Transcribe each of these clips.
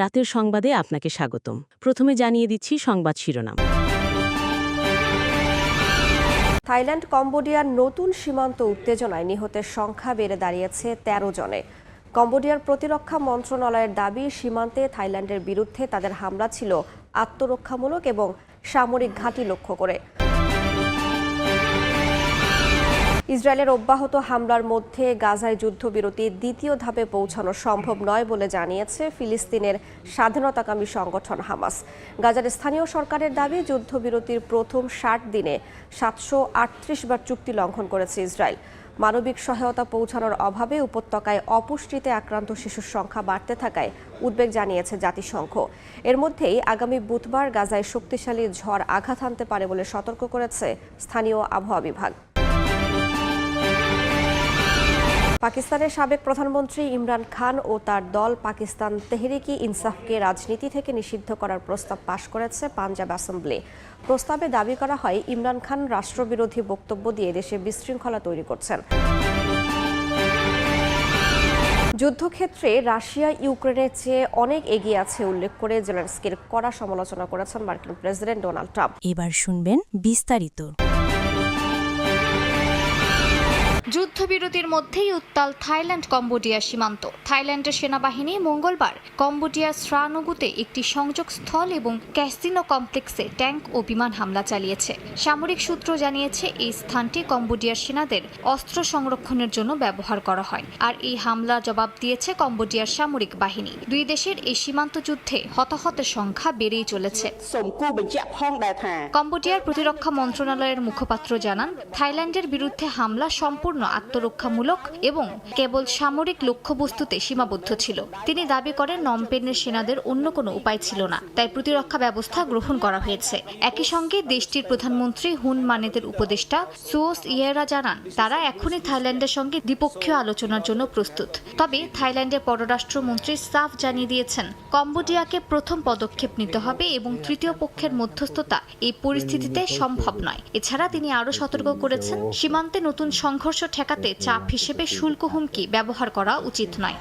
রাতের সংবাদে আপনাকে স্বাগতম। প্রথমে জানিয়ে দিচ্ছি সংবাদ শিরোনাম। থাইল্যান্ড, কম্বোডিয়ার নতুন সীমান্ত উত্তেজনায় নিহতের সংখ্যা বেড়ে দাঁড়িয়েছে ১৩ জনে। কম্বোডিয়ার প্রতিরক্ষা মন্ত্রণালয়ের দাবি, সীমান্তে থাইল্যান্ডের বিরুদ্ধে তাদের হামলা ছিল আত্মরক্ষামূলক এবং সামরিক ঘাঁটি লক্ষ্য করে। ইসরায়েলের অব্যাহত হামলার মধ্যে গাজায় যুদ্ধবিরতির দ্বিতীয় ধাপে পৌঁছানো সম্ভব নয় বলে জানিয়েছে ফিলিস্তিনের স্বাধীনতাকামী সংগঠন হামাস। গাজার স্থানীয় সরকারের দাবি, যুদ্ধবিরতির প্রথম ষাট দিনে সাতশো আটত্রিশ বার চুক্তি লঙ্ঘন করেছে ইসরায়েল। মানবিক সহায়তা পৌঁছানোর অভাবে উপত্যকায় অপুষ্টিতে আক্রান্ত শিশুর সংখ্যা বাড়তে থাকায় উদ্বেগ জানিয়েছে জাতিসংঘ। এর মধ্যেই আগামী বুধবার গাজায় শক্তিশালী ঝড় আঘাত হানতে পারে বলে সতর্ক করেছে স্থানীয় আবহাওয়া বিভাগ। পাকিস্তানের সাবেক প্রধানমন্ত্রী ইমরান খান ও তার দল পাকিস্তান তেহরিকি ইনসাফকে রাজনীতি থেকে নিষিদ্ধ করার প্রস্তাব পাশ করেছে পাঞ্জাব অ্যাসেম্বলি। প্রস্তাবে দাবি করা হয়, ইমরান খান রাষ্ট্রবিরোধী বক্তব্য দিয়ে দেশে বিশৃঙ্খলা তৈরি করছেন। যুদ্ধক্ষেত্রে রাশিয়া ইউক্রেনের চেয়ে অনেক এগিয়ে আছে উল্লেখ করে জেলেন্সকির কড়া সমালোচনা করেছেন মার্কিন প্রেসিডেন্ট ডোনাল্ড ট্রাম্প। এবার শুনবেন বিস্তারিত। যুদ্ধবিরতির মধ্যেই উত্তাল থাইল্যান্ড কম্বোডিয়া সীমান্ত। থাইল্যান্ডের সেনাবাহিনী মঙ্গলবার কম্বোডিয়ার শ্রানগুতে একটি সংযোগ স্থল এবং ক্যাসিনো কমপ্লেক্সে ট্যাঙ্ক ও বিমান হামলা চালিয়েছে। সামরিক সূত্র জানিয়েছে, এই স্থানটি কম্বোডিয়ার সেনাদের অস্ত্র সংরক্ষণের জন্য ব্যবহার করা হয়। আর এই হামলা জবাব দিয়েছে কম্বোডিয়ার সামরিক বাহিনী। দুই দেশের এই সীমান্ত যুদ্ধে হতাহতের সংখ্যা বেড়েই চলেছে। কম্বোডিয়ার প্রতিরক্ষা মন্ত্রণালয়ের মুখপাত্র জানান, থাইল্যান্ডের বিরুদ্ধে হামলা সম্পূর্ণ আত্মরক্ষামূলক এবং কেবল সামরিক লক্ষ্যবস্তুতে সীমাবদ্ধ ছিল। তিনি দাবি করেন, নমপেনের সেনাদের অন্য কোনো উপায় ছিল না, তাই প্রতিরক্ষা ব্যবস্থা গ্রহণ করা হয়েছে। একই সঙ্গে দেশটির প্রধানমন্ত্রী হুন মানেদের উপদেষ্টা সুওস ইয়েরা জানান, তারা এখনই থাইল্যান্ডের সঙ্গে দ্বিপক্ষীয় আলোচনার জন্য প্রস্তুত। তবে থাইল্যান্ডের পররাষ্ট্রমন্ত্রী সাফ জানিয়ে দিয়েছেন, কম্বোডিয়াকে প্রথম পদক্ষেপ নিতে হবে এবং তৃতীয় পক্ষের মধ্যস্থতা এই পরিস্থিতিতে সম্ভব নয়। এছাড়া তিনি আরও সতর্ক করেছেন, সীমান্তে নতুন সংঘর্ষ ঠেকাতে চাপ হিসেবে শুল্ক হুমকি ব্যবহার করা উচিত নয়।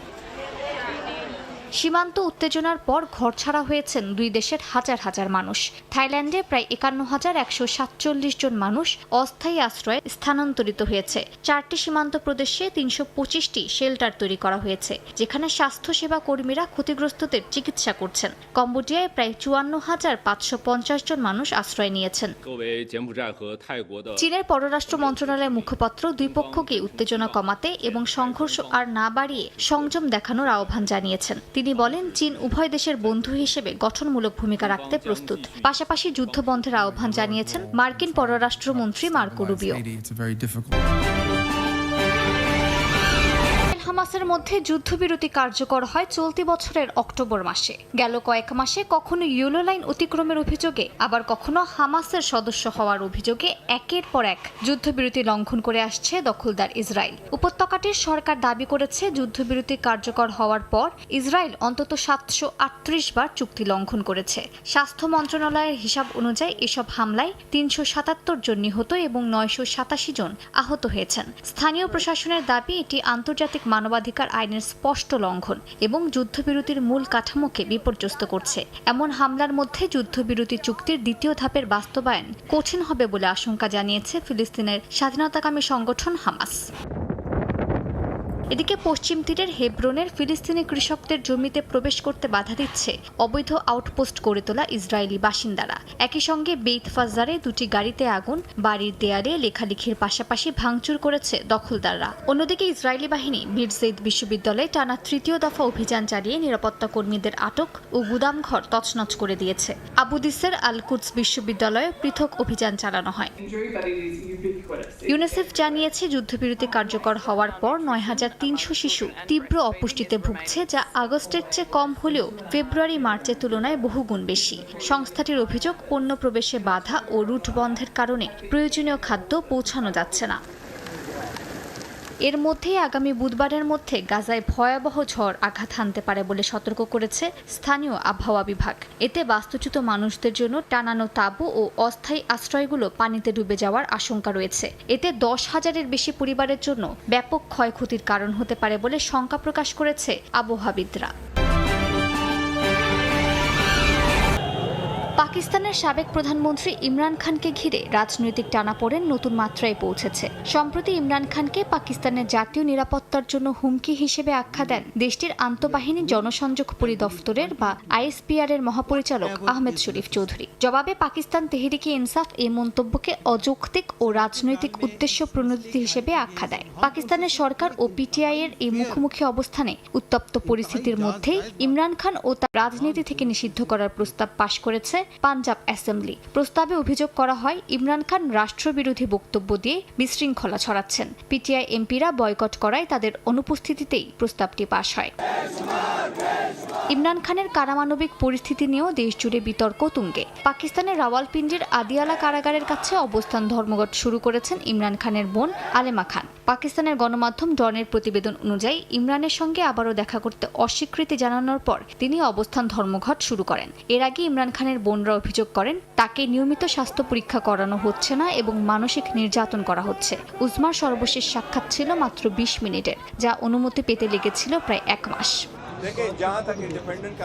সীমান্ত উত্তেজনার পর ঘরছাড়া হয়েছেন দুই দেশের হাজার হাজার মানুষ। থাইল্যান্ডে প্রায় একান্ন হাজার একশো সাতচল্লিশ জন মানুষ অস্থায়ী আশ্রয়ে স্থানান্তরিত হয়েছে। চারটি সীমান্ত প্রদেশে তিনশো পঁচিশটি শেল্টার তৈরি করা হয়েছে, যেখানে স্বাস্থ্যসেবা কর্মীরা ক্ষতিগ্রস্তদের চিকিৎসা করছেন। কম্বোডিয়ায় প্রায় চুয়ান্ন হাজার পাঁচশো পঞ্চাশ জন মানুষ আশ্রয় নিয়েছেন। চীনের পররাষ্ট্র মন্ত্রণালয়ের মুখপাত্র দুই পক্ষকে উত্তেজনা কমাতে এবং সংঘর্ষ আর না বাড়িয়ে সংযম দেখানোর আহ্বান জানিয়েছেন। তিনি বলেন, চীন উভয় দেশের বন্ধু হিসেবে গঠনমূলক ভূমিকা রাখতে প্রস্তুত। পাশাপাশি যুদ্ধবন্ধের আহ্বান জানিয়েছেন মার্কিন পররাষ্ট্রমন্ত্রী মার্কো রুবিও। হামাসের মধ্যে যুদ্ধবিরতি কার্যকর হয় চলতি বছরের অক্টোবর মাসে। গেল কয়েক মাসে কখনো ইউলো লাইন অতিক্রমের অভিযোগে, আবার কখনো হামাসের সদস্য হওয়ার অভিযোগে একের পর এক যুদ্ধবিরতি লঙ্ঘন করে আসছে দখলদার ইসরায়েল। উপত্যকাটির সরকার দাবি করেছে যুদ্ধবিরতি কার্যকর হওয়ার পর ইসরায়েল অন্তত সাতশো আটত্রিশ বার চুক্তি লঙ্ঘন করেছে। স্বাস্থ্য মন্ত্রণালয়ের হিসাব অনুযায়ী এসব হামলায় তিনশো সাতাত্তর জন নিহত এবং নয়শো সাতাশি জন আহত হয়েছেন। স্থানীয় প্রশাসনের দাবি, এটি আন্তর্জাতিক মানবাধিকার আইনের স্পষ্ট লঙ্ঘন এবং যুদ্ধবিরতির মূল কাঠামোকে বিপর্যস্ত করছে। এমন হামলার মধ্যে যুদ্ধবিরতি চুক্তির দ্বিতীয় ধাপের বাস্তবায়ন কঠিন হবে বলে আশঙ্কা জানিয়েছে ফিলিস্তিনের স্বাধীনতাকামী সংগঠন হামাস। এদিকে পশ্চিম তীরের হেব্রনের ফিলিস্তিনি কৃষকদের জমিতে প্রবেশ করতে বাধা দিচ্ছে অবৈধ আউটপোস্ট গড়ে তোলা ইসরায়েলি বাসিন্দারা। একই সঙ্গে বেইত ফাজারে দুটি গাড়িতে আগুন, বাড়ির দেয়ালে লেখালেখির পাশাপাশি ভাঙচুর করেছে দখলদাররা। অন্যদিকে ইসরায়েলি বাহিনী বীর জেদ বিশ্ববিদ্যালয়ে টানা তৃতীয় দফা অভিযান চালিয়ে নিরাপত্তা কর্মীদের আটক ও গুদামঘর তছনছ করে দিয়েছে। আবুদিসের আলকুদস বিশ্ববিদ্যালয়ে পৃথক অভিযান চালানো হয়। ইউনিসেফ জানিয়েছে, যুদ্ধবিরতি কার্যকর হওয়ার পর নয় হাজার তিনশো শিশু তীব্র অপুষ্টিতে ভুগছে, যা আগস্টের চেয়ে কম হলেও ফেব্রুয়ারি মার্চের তুলনায় বহুগুণ বেশি। সংস্থাটির অভিযোগ, পণ্য প্রবেশে বাধা ও রুট বন্ধের কারণে প্রয়োজনীয় খাদ্য পৌঁছানো যাচ্ছে না। এর মধ্যেই আগামী বুধবারের মধ্যে গাজায় ভয়াবহ ঝড় আঘাত হানতে পারে বলে সতর্ক করেছে স্থানীয় আবহাওয়া বিভাগ। এতে বাস্তুচ্যুত মানুষদের জন্য টানানো তাঁবু ও অস্থায়ী আশ্রয়গুলো পানিতে ডুবে যাওয়ার আশঙ্কা রয়েছে। এতে দশ হাজারের বেশি পরিবারের জন্য ব্যাপক ক্ষয়ক্ষতির কারণ হতে পারে বলে শঙ্কা প্রকাশ করেছে আবহাওয়াবিদরা। পাকিস্তানের সাবেক প্রধানমন্ত্রী ইমরান খানকে ঘিরে রাজনৈতিক টানাপোড়েন নতুন মাত্রায় পৌঁছেছে। সম্প্রতি ইমরান খানকে পাকিস্তানের জাতীয় নিরাপত্তার জন্য হুমকি হিসেবে আখ্যা দেন দেশটির আন্তঃবাহিনী জনসংযোগ পরিদপ্তরের বা আইএসপিআর এর মহাপরিচালক আহমেদ শরীফ চৌধুরী। জবাবে পাকিস্তান তেহরিকে ইনসাফ এই মন্তব্যকে অযৌক্তিক ও রাজনৈতিক উদ্দেশ্য প্রণোদিত হিসেবে আখ্যা দেয়। পাকিস্তানের সরকার ও পিটিআই এর এই মুখোমুখি অবস্থানে উত্তপ্ত পরিস্থিতির মধ্যেই ইমরান খান ও তার রাজনীতি থেকে নিষিদ্ধ করার প্রস্তাব পাশ করেছে পাঞ্জাব অ্যাসেম্বলি। প্রস্তাবে অভিযোগ করা হয়, ইমরান খান রাষ্ট্রবিরোধী বক্তব্য দিয়ে বিশৃঙ্খলা ছড়াচ্ছেন। পিটিআই এমপিরা বয়কট করায় তাদের অনুপস্থিতিতেই প্রস্তাবটি পাশ হয়। ইমরান খানের কারামানবিক পরিস্থিতি নিয়েও দেশজুড়ে বিতর্ক তুঙ্গে। পাকিস্তানের রাওয়ালপিন্ডির আদিয়ালা কারাগারের কাছে অবস্থান ধর্মঘট শুরু করেছেন ইমরান খানের বোন আলেমা খান। পাকিস্তানের গণমাধ্যম ডনের প্রতিবেদন অনুযায়ী, ইমরানের সঙ্গে আবারও দেখা করতে অস্বীকৃতি জানানোর পর তিনি অবস্থান ধর্মঘট শুরু করেন। এর আগে ইমরান খানের বোনরা অভিযোগ করেন তাকে নিয়মিত স্বাস্থ্য পরীক্ষা করানো হচ্ছে না এবং মানসিক নির্যাতন করা হচ্ছে। উজমার সর্বশেষ সাক্ষাৎ ছিল মাত্র বিশ মিনিটের যা অনুমতি পেতে লেগেছিল প্রায় এক মাস।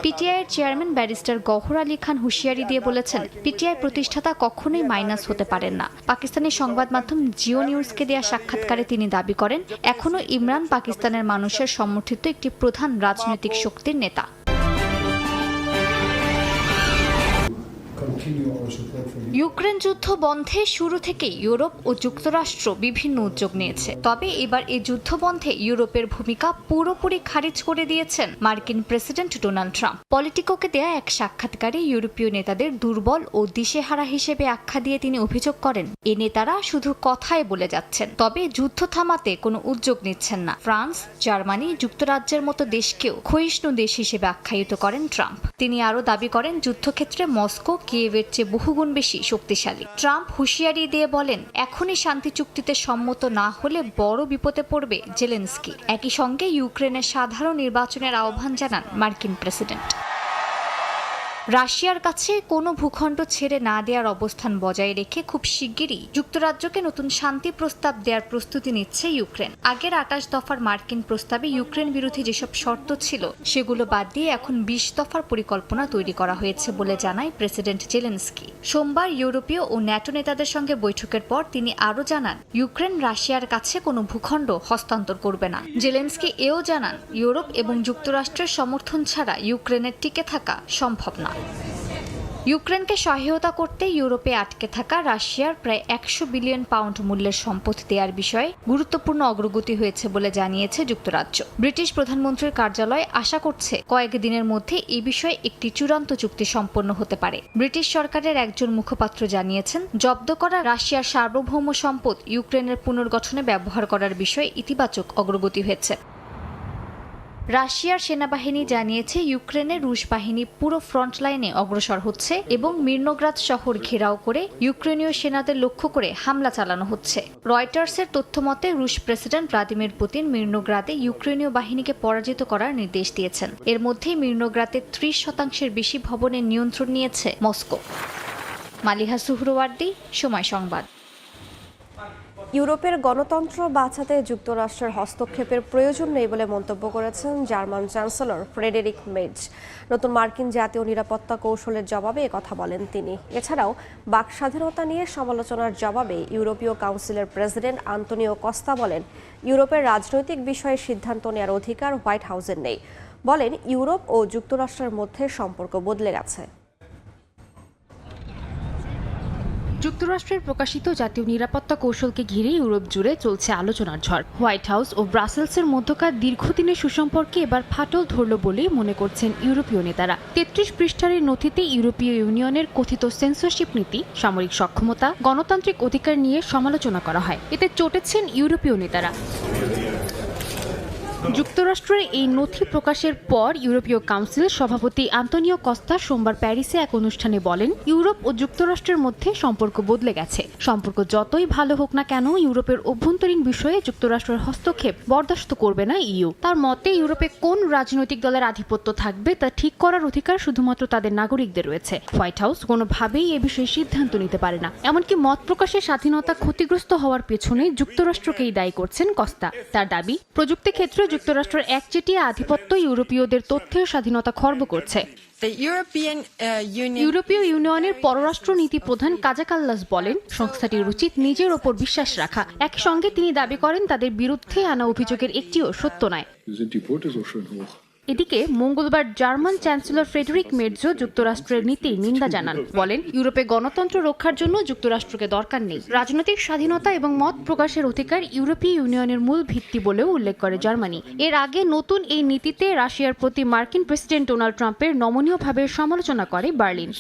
PTI chairman barrister Gohar Ali Khan হুঁশিয়ারি দিয়ে বলেছেন পিটিআই প্রতিষ্ঠাতা কখনোই মাইনাস হতে পারেন না। পাকিস্তানের সংবাদ মাধ্যম জিও নিউজকে দেয়া সাক্ষাৎকারে তিনি দাবি করেন এখনও ইমরান পাকিস্তানের মানুষের সমর্থিত একটি প্রধান রাজনৈতিক শক্তির নেতা। ইউক্রেন যুদ্ধ বন্ধে শুরু থেকেই ইউরোপ ও যুক্তরাষ্ট্র বিভিন্ন উদ্যোগ নিয়েছে। তবে এবার এই যুদ্ধ বন্ধে ইউরোপের ভূমিকা পুরোপুরি খারিজ করে দিয়েছেন মার্কিন প্রেসিডেন্ট ডোনাল্ড ট্রাম্প। পলিটিকোকে দেয়া এক সাক্ষাৎকারে ইউরোপীয় নেতাদের দুর্বল ও দিশেহারা হিসেবে আখ্যা দিয়ে তিনি অভিযোগ করেন, এ নেতারা শুধু কথায় বলে যাচ্ছেন, তবে যুদ্ধ থামাতে কোনো উদ্যোগ নিচ্ছেন না। ফ্রান্স, জার্মানি যুক্তরাজ্যের মতো দেশকেও ক্ষয়িষ্ণু দেশ হিসেবে আখ্যায়িত করেন ট্রাম্প। তিনি আরও দাবি করেন, যুদ্ধক্ষেত্রে মস্কো, কিয়েভের চেয়ে বহুগুণ বেশি শক্তিশালী। ট্রাম্প হুঁশিয়ারি দিয়ে বলেন, এখনই শান্তি চুক্তিতে সম্মত না হলে বড় বিপদে পড়বে জেলেন্সকি। একই সঙ্গে ইউক্রেনের সাধারণ নির্বাচনের আহ্বান জানান মার্কিন প্রেসিডেন্ট। রাশিয়ার কাছে কোনো ভূখণ্ড ছেড়ে না দেওয়ার অবস্থান বজায় রেখে খুব শিগগিরই যুক্তরাজ্যকে নতুন শান্তি প্রস্তাব দেওয়ার প্রস্তুতি নিচ্ছে ইউক্রেন। আগের আটাশ দফার মার্কিন প্রস্তাবে ইউক্রেন বিরোধী যেসব শর্ত ছিল, সেগুলো বাদ দিয়ে এখন বিশ দফার পরিকল্পনা তৈরি করা হয়েছে বলে জানায় প্রেসিডেন্ট জেলেন্সকি। সোমবার ইউরোপীয় ও ন্যাটো নেতাদের সঙ্গে বৈঠকের পর তিনি আরও জানান, ইউক্রেন রাশিয়ার কাছে কোনো ভূখণ্ড হস্তান্তর করবে না। জেলেন্সকি এও জানান, ইউরোপ এবং যুক্তরাষ্ট্রের সমর্থন ছাড়া ইউক্রেনের টিকে থাকা সম্ভব না। ইউক্রেনকে সহায়তা করতে ইউরোপে আটকে থাকা রাশিয়ার প্রায় একশো বিলিয়ন পাউন্ড মূল্যের সম্পদ দেওয়ার বিষয়ে গুরুত্বপূর্ণ অগ্রগতি হয়েছে বলে জানিয়েছে যুক্তরাজ্য। ব্রিটিশ প্রধানমন্ত্রীর কার্যালয় আশা করছে কয়েক দিনের মধ্যে এই বিষয়ে একটি চূড়ান্ত চুক্তি সম্পন্ন হতে পারে। ব্রিটিশ সরকারের একজন মুখপাত্র জানিয়েছেন, জব্দ করা রাশিয়ার সার্বভৌম সম্পদ ইউক্রেনের পুনর্গঠনে ব্যবহার করার বিষয়ে ইতিবাচক অগ্রগতি হয়েছে। রাশিয়ার সেনাবাহিনী জানিয়েছে ইউক্রেনে রুশ বাহিনী পুরো ফ্রন্ট লাইনে অগ্রসর হচ্ছে এবং মির্নোগ্রাদ শহর ঘেরাও করে ইউক্রেনীয় সেনাদের লক্ষ্য করে হামলা চালানো হচ্ছে। রয়টার্সের তথ্য মতে, রুশ প্রেসিডেন্ট ভ্লাদিমির পুতিন মির্নোগ্রাদে ইউক্রেনীয় বাহিনীকে পরাজিত করার নির্দেশ দিয়েছেন। এর মধ্যেই মির্নোগ্রাদে ত্রিশ শতাংশের বেশি ভবনের নিয়ন্ত্রণ নিয়েছে মস্কো। মালিহা সুহরওয়ার্দি, সময় সংবাদ। ইউরোপের গণতন্ত্র বাঁচাতে যুক্তরাষ্ট্রের হস্তক্ষেপের প্রয়োজন নেই বলে মন্তব্য করেছেন জার্মান চ্যান্সেলর ফ্রেডেরিক মেজ। নতুন মার্কিন জাতীয় নিরাপত্তা কৌশলের জবাবে কথা বলেন তিনি। এছাড়াও, বাক স্বাধীনতা নিয়ে সমালোচনার জবাবে ইউরোপীয় কাউন্সিলের প্রেসিডেন্ট আন্তনিও কস্তা বলেন, ইউরোপের রাজনৈতিক বিষয়ে সিদ্ধান্ত নেওয়ার অধিকার হোয়াইট হাউসের নেই। বলেন, ইউরোপ ও যুক্তরাষ্ট্রের মধ্যে সম্পর্ক বদলে গেছে। যুক্তরাষ্ট্রের প্রকাশিত জাতীয় নিরাপত্তা কৌশলকে ঘিরে ইউরোপ জুড়ে চলছে আলোচনার ঝড়। হোয়াইট হাউস ও ব্রাসেলসের মধ্যকার দীর্ঘদিনের সুসম্পর্কে এবার ফাটল ধরল বলেই মনে করছেন ইউরোপীয় নেতারা। তেত্রিশ পৃষ্ঠার নথিতে ইউরোপীয় ইউনিয়নের কথিত সেন্সরশিপ নীতি, সামরিক সক্ষমতা, গণতান্ত্রিক অধিকার নিয়ে সমালোচনা করা হয়। এতে চটেছেন ইউরোপীয় নেতারা। যুক্তরাষ্ট্রের এই নথি প্রকাশের পর ইউরোপীয় কাউন্সিল সভাপতি আন্তনিও কস্তা সোমবার প্যারিসে এক অনুষ্ঠানে বলেন, ইউরোপ ও যুক্তরাষ্ট্রের মধ্যে সম্পর্ক বদলে গেছে। সম্পর্ক যতই ভালো হোক না কেন, ইউরোপের অভ্যন্তরীণ বিষয়ে যুক্তরাষ্ট্রের হস্তক্ষেপ বরদাস্ত করবে না ইউ তার মতে, ইউরোপে কোন রাজনৈতিক দলের আধিপত্য থাকবে তা ঠিক করার অধিকার শুধুমাত্র তাদের নাগরিকদের রয়েছে। হোয়াইট হাউস কোনোভাবেই এ বিষয়ে সিদ্ধান্ত নিতে পারে না। এমনকি মত প্রকাশের স্বাধীনতা ক্ষতিগ্রস্ত হওয়ার পেছনে যুক্তরাষ্ট্রকেই দায়ী করছেন কস্তা। তার দাবি প্রযুক্তি ক্ষেত্রে যুক্তরাষ্ট্রের একচেটিয়া আধিপত্য ইউরোপীয়দের তথ্যের স্বাধীনতা খর্ব করছে। Uh, ইউরোপীয় ইউনিয়নের পররাষ্ট্র নীতি প্রধান কাজাকাল্লাস বলেন সংস্থাটির উচিত নিজের ওপর বিশ্বাস রাখা। একই সঙ্গে তিনি দাবি করেন তাদের বিরুদ্ধে আনা অভিযোগের একটিও সত্য নয়। এদিকে মঙ্গলবার জার্মান চ্যান্সেলর ফ্রেডরিক মেটজো যুক্তরাষ্ট্রের নীতি নিন্দা জানান। বলেন, ইউরোপে গণতন্ত্র রক্ষার জন্য যুক্তরাষ্ট্রকে দরকার নেই। রাজনৈতিক স্বাধীনতা এবং মত প্রকাশের অধিকার ইউরোপীয় ইউনিয়নের মূল ভিত্তি বলেও উল্লেখ করে জার্মানি। এর আগে নতুন এই নীতিতে রাশিয়ার প্রতি মার্কিন প্রেসিডেন্ট ডোনাল্ড ট্রাম্পের নমনীয়ভাবে সমালোচনা করে বার্লিন।